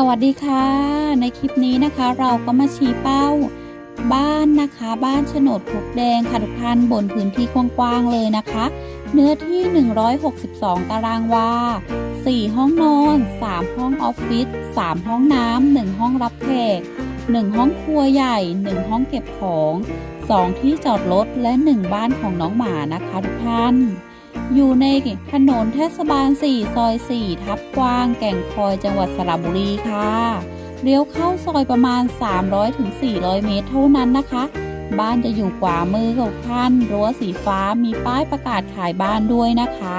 สวัสดีค่ะ ในคลิปนี้นะคะ เราก็มาชี้เป้า บ้านนะคะ บ้านโฉนดพลุกแดงค่ะทุกท่านบนพื้นที่กว้างๆเลยนะคะ เนื้อที่ 162 ตารางวา 4 ห้องนอน 3 ห้องออฟฟิศ 3 ห้องน้ำ 1 ห้องรับแขก 1 ห้องครัวใหญ่ 1 ห้องเก็บของ 2 ที่จอดรถ และ 1 บ้านของน้องหมานะคะทุกท่าน อยู่ในถนนเทศบาล 4 ซอย 4 ทับกวาง แก่งคอยจังหวัดสระบุรีค่ะ เลี้ยวเข้าซอยประมาณ 300-400 เมตรเท่านั้นนะคะ บ้านจะอยู่ขวามือของท่านรั้วสีฟ้ามีป้ายประกาศขายบ้านด้วยนะคะ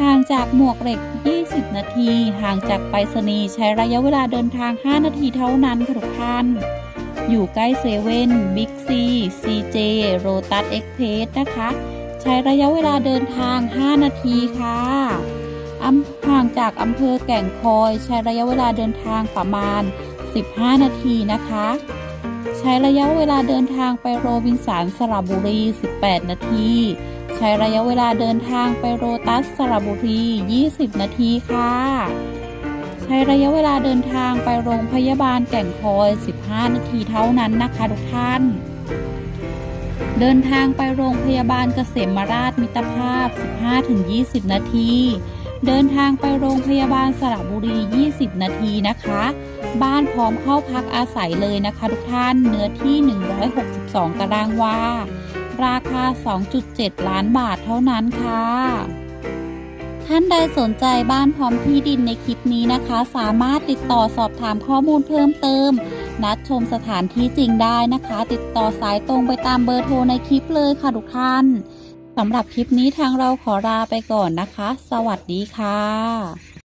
ห่างจากหมวกเหล็ก 20 นาที ห่างจากไปรษณีย์ใช้ระยะเวลาเดินทาง 5 นาทีเท่านั้นค่ะทุกท่านอยู่ใกล้เซเว่นบิ๊กซีซีเจโรตัสเอ็กเพสนะคะ ใช้ระยะเวลาเดินทาง 5 นาทีค่ะห่างจากอำเภอแก่งคอย ใช้ระยะเวลาเดินทางประมาณ 15 นาทีนะคะ ใช้ระยะเวลาเดินทางไปโรบินสันสระบุรี 18 นาที ใช้ระยะเวลาเดินทางไปโรตัสสระบุรี 20 นาทีค่ะ ใช้ระยะเวลาเดินทางไปโรงพยาบาลแก่งคอย 15 นาทีเท่านั้นนะคะทุกท่าน เดินทางไปโรงพยาบาลเกษมราชมิตรภาพ 15-20 นาที เดินทางไปโรงพยาบาลสระบุรี 20 นาทีนะคะ บ้านพร้อมเข้าพักอาศัยเลยนะคะทุกท่าน เนื้อที่ 162 ตารางวา ราคา 2.7 ล้านบาทเท่านั้นค่ะ ท่านใดสนใจบ้านพร้อมที่ดินในคลิปนี้นะคะ สามารถติดต่อสอบถามข้อมูลเพิ่มเติม นัดชมสถานที่จริงได้นะคะ ติดต่อสายตรงไปตามเบอร์โทรในคลิปเลยค่ะทุกท่านสำหรับคลิปนี้ทางเราขอลาไปก่อนนะคะ สวัสดีค่ะ